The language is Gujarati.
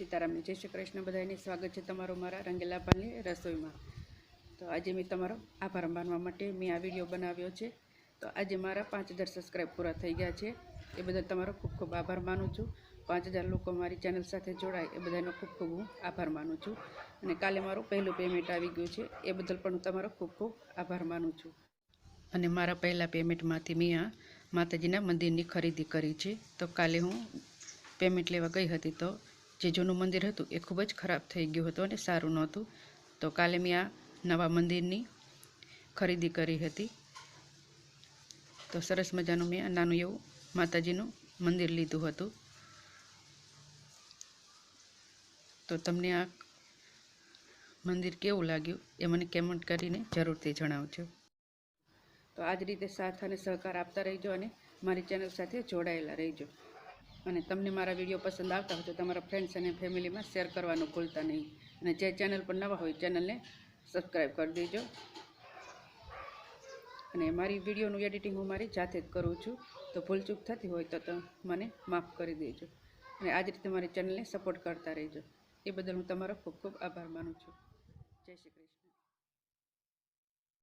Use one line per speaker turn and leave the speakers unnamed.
સીતારામને. જય શ્રી કૃષ્ણ બધાને. સ્વાગત છે તમારું મારા રંગેલા પાલની રસોઈમાં. તો આજે મેં તમારો આભાર માનવા માટે મેં આ વીડિયો બનાવ્યો છે. તો આજે મારા પાંચ હજાર સબસ્ક્રાઈબ પૂરા થઈ ગયા છે. એ બદલ તમારો ખૂબ ખૂબ આભાર માનું છું. પાંચ હજાર લોકો મારી ચેનલ સાથે જોડાય એ બધાનો ખૂબ ખૂબ હું આભાર માનું છું. અને કાલે મારું પહેલું પેમેન્ટ આવી ગયું છે. એ બદલ પણ હું તમારો ખૂબ ખૂબ આભાર માનું છું. અને મારા પહેલાં પેમેન્ટમાંથી મેં આ માતાજીના મંદિરની ખરીદી કરી છે. તો કાલે હું પેમેન્ટ લેવા ગઈ હતી તો જે જૂનું મંદિર હતું એ ખૂબ જ ખરાબ થઈ ગયું હતું અને સારું નહોતું. તો કાલે મેં આ નવા મંદિરની ખરીદી કરી હતી. તો સરસ મજાનું મેં નાનું એવું માતાજીનું મંદિર લીધું હતું. તો તમને આ મંદિર કેવું લાગ્યું એ મને કમેન્ટ કરીને જરૂરથી જણાવજો. તો આ જ રીતે સાથ અને સહકાર આપતા રહેજો અને મારી ચેનલ સાથે જોડાયેલા રહેજો. અને તમને મારા વીડિયો પસંદ આવતા હોય તો તમારા ફ્રેન્ડ્સ અને ફેમિલીમાં શેર કરવાનું ભૂલતા નહીં. અને જે ચેનલ પર નવા હોય ચેનલને સબસ્ક્રાઈબ કરી દેજો. અને મારી વિડીયોનું એડિટિંગ હું મારી જાતે જ કરું છું. તો ભૂલચૂક થતી હોય તો મને માફ કરી દેજો. અને આ જ રીતે મારી ચેનલને સપોર્ટ કરતા રહેજો. એ બદલ હું તમારો ખૂબ ખૂબ આભાર માનું છું. જય શ્રી કૃષ્ણ.